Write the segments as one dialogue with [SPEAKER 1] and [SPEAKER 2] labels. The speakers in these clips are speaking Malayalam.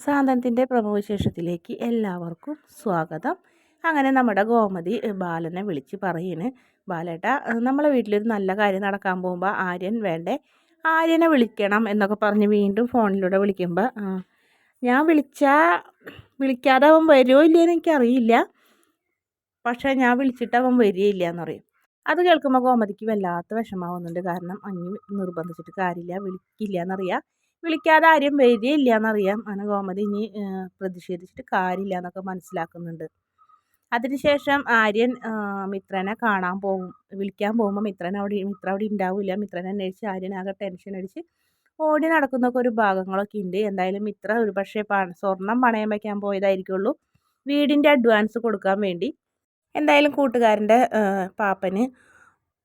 [SPEAKER 1] സാന്തനത്തിന്റെ പ്രഭവശേഷത്തിലേക്ക് എല്ലാവർക്കും സ്വാഗതം. അങ്ങനെ നമ്മുടെ ഗോമതി ബാലനെ വിളിച്ച് പറയുന്നു ബാലേട്ട നമ്മളെ വീട്ടിലൊരു നല്ല കാര്യം നടക്കാൻ പോകുമ്പോൾ ആര്യൻ വേണ്ടേ? ആര്യനെ വിളിക്കണം എന്നൊക്കെ പറഞ്ഞ് വീണ്ടും ഫോണിലൂടെ വിളിക്കുമ്പോൾ ഞാൻ വിളിച്ചാൽ വിളിക്കാതെ അവൻ വരുമോ ഇല്ലയെന്ന് എനിക്കറിയില്ല. പക്ഷേ ഞാൻ വിളിച്ചിട്ട് അവൻ വരികയില്ല എന്ന് പറയും. അത് കേൾക്കുമ്പോൾ ഗോമതിക്ക് വല്ലാത്ത വിഷമാവുന്നുണ്ട് കാരണം അഞ്ഞ് നിർബന്ധിച്ചിട്ട് കാര്യമില്ല വിളിക്കില്ല എന്നറിയാം വിളിക്കാതെ ആരും വരികയില്ല എന്നറിയാം അങ്ങനെ ഗോമതി ഇനി പ്രതിഷേധിച്ചിട്ട് കാര്യമില്ല എന്നൊക്കെ മനസ്സിലാക്കുന്നുണ്ട്. അതിനുശേഷം ആര്യൻ മിത്രനെ കാണാൻ പോകും വിളിക്കാൻ പോകുമ്പോൾ മിത്രൻ അവിടെ മിത്ര അവിടെ ഉണ്ടാവില്ല മിത്രനെ അന്വേഷിച്ച് ആര്യൻ ആകെ ടെൻഷൻ അടിച്ച് ഓടി നടക്കുന്നൊക്കെ ഒരു ഭാഗങ്ങളൊക്കെ ഉണ്ട് എന്തായാലും മിത്ര ഒരു പക്ഷേ സ്വർണം പണയം വയ്ക്കാൻ പോയതായിരിക്കുള്ളൂ. വീടിന്റെ അഡ്വാൻസ് കൊടുക്കാൻ വേണ്ടി. എന്തായാലും കൂട്ടുകാരന്റെ പാപ്പന്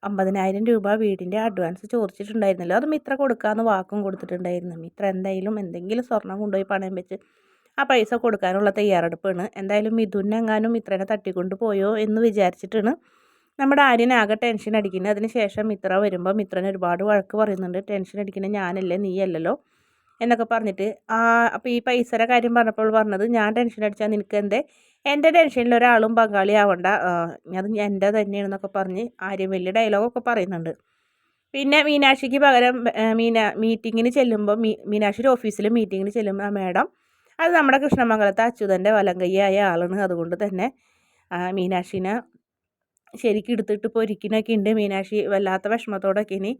[SPEAKER 1] അമ്പതിനായിരം രൂപ വീടിന്റെ അഡ്വാൻസ് ചോദിച്ചിട്ടുണ്ടായിരുന്നല്ലോ. അത് മിത്ര കൊടുക്കാമെന്ന് വാക്കും കൊടുത്തിട്ടുണ്ടായിരുന്നു. മിത്ര എന്തായാലും എന്തെങ്കിലും സ്വർണം കൊണ്ടുപോയി പണയം വെച്ച് ആ പൈസ കൊടുക്കാനുള്ള തയ്യാറെടുപ്പാണ്. എന്തായാലും മിഥുനെങ്ങാനും മിത്രനെ തട്ടിക്കൊണ്ട് പോയോ എന്ന് വിചാരിച്ചിട്ടാണ് നമ്മുടെ ആര്യനാകെ ടെൻഷൻ അടിക്കുന്നത്. അതിന് ശേഷം മിത്ര വരുമ്പോൾ മിത്രൻ ഒരുപാട് വഴക്ക് പറയുന്നുണ്ട്. ടെൻഷൻ അടിക്കുന്നത് ഞാനല്ലേ നീയല്ലല്ലോ എന്നൊക്കെ പറഞ്ഞിട്ട് ആ അപ്പോൾ ഈ പൈസയുടെ കാര്യം പറഞ്ഞപ്പോൾ പറഞ്ഞത് ഞാൻ ടെൻഷൻ അടിച്ചാൽ നിനക്ക് എന്തേ? എന്റെ ടെൻഷനിൽ ഒരാളും പങ്കാളിയാവണ്ട. അത് എന്റെ തന്നെയാണെന്നൊക്കെ പറഞ്ഞ് ആര്യം വലിയ ഡയലോഗൊക്കെ പറയുന്നുണ്ട്. പിന്നെ മീനാക്ഷിക്ക് പകരം മീന മീറ്റിങ്ങിന് ചെല്ലുമ്പോൾ മീ മീനാക്ഷിയുടെ ഓഫീസിൽ മീറ്റിങ്ങിന് ചെല്ലുമ്പോൾ മേഡം അത് നമ്മുടെ കൃഷ്ണമംഗലത്തെ അച്യുതന്റെ വലങ്കയ്യായ ആളാണ്. അതുകൊണ്ട് തന്നെ മീനാക്ഷിനെ ശരിക്കും എടുത്തിട്ട് പൊരിക്കണൊക്കെ ഉണ്ട്. മീനാക്ഷി വല്ലാത്ത വിഷമത്തോടൊക്കെ ഇനി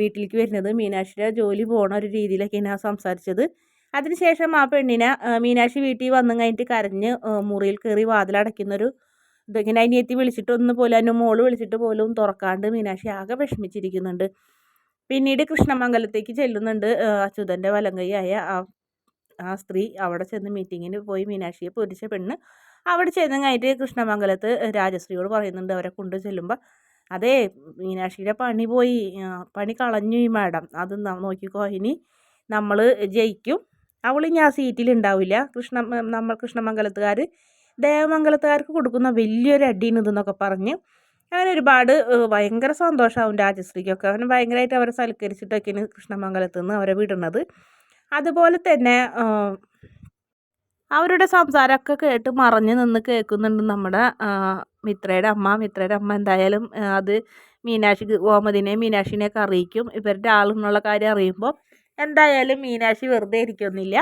[SPEAKER 1] വീട്ടിലേക്ക് വരുന്നത്. മീനാക്ഷിയുടെ ജോലി പോണ ഒരു രീതിയിലൊക്കെ രീതിയിലൊക്കെയാണ് സംസാരിച്ചത്. അതിനുശേഷം ആ പെണ്ണിനെ മീനാക്ഷി വീട്ടിൽ വന്നു കഴിഞ്ഞിട്ട് കരഞ്ഞ് മുറിയിൽ കയറി വാതിലടയ്ക്കുന്നൊരു ഇതിങ്ങനെ അനിയത്തി വിളിച്ചിട്ടൊന്നും പോലും അതിന്റെ മോൾ വിളിച്ചിട്ട് പോലും തുറക്കാണ്ട് മീനാക്ഷി ആകെ വിഷമിച്ചിരിക്കുന്നുണ്ട്. പിന്നീട് കൃഷ്ണമംഗലത്തേക്ക് ചെല്ലുന്നുണ്ട് അച്യുതന്റെ വലങ്കൈയായ ആ ആ സ്ത്രീ. അവിടെ ചെന്ന് മീറ്റിങ്ങിന് പോയി മീനാക്ഷിയെ പൊരിച്ച പെണ്ണ് അവിടെ ചെന്ന് കഴിഞ്ഞിട്ട് കൃഷ്ണമംഗലത്ത് രാജശ്രീയോട് പറയുന്നുണ്ട് അവരെ കൊണ്ട് ചെല്ലുമ്പോൾ അതേ മീനാക്ഷിയുടെ പണി പോയി പണി കളഞ്ഞു ഈ മാഡം. അത് നോക്കിക്കോ. ഇനി നമ്മൾ ജയിക്കും. അവൾ ഇനി ആ സീറ്റിൽ ഉണ്ടാവില്ല കൃഷ്ണ നമ്മൾ കൃഷ്ണമംഗലത്തുകാർ ദേവമംഗലത്തുകാർക്ക് കൊടുക്കുന്ന വലിയൊരു അടിയാണ് ഇതെന്നൊക്കെ പറഞ്ഞ് അങ്ങനെ ഒരുപാട് ഭയങ്കര സന്തോഷമാവും രാജശ്രീക്കൊക്കെ. അവന് ഭയങ്കരമായിട്ട് അവരെ സൽക്കരിച്ചിട്ടൊക്കെയാണ് കൃഷ്ണമംഗലത്ത് നിന്ന് അവരെ വിടുന്നത്. അതുപോലെ തന്നെ അവരുടെ സംസാരമൊക്കെ കേട്ട് മറഞ്ഞു നിന്ന് കേൾക്കുന്നുണ്ട് നമ്മുടെ മിത്രയുടെ അമ്മ. മിത്രയുടെ അമ്മ എന്തായാലും അത് മീനാക്ഷി ഗോമതിനെ മീനാക്ഷിനെയൊക്കെ അറിയിക്കും. ഇവരുടെ ആളെന്നുള്ള കാര്യം അറിയുമ്പോൾ എന്തായാലും മീനാക്ഷി വെറുതെ ഇരിക്കുന്നില്ല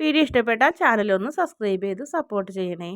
[SPEAKER 1] വീഡിയോ ഇഷ്ടപ്പെട്ടാൽ ചാനലൊന്ന് സബ്സ്ക്രൈബ് ചെയ്ത് സപ്പോർട്ട് ചെയ്യണേ.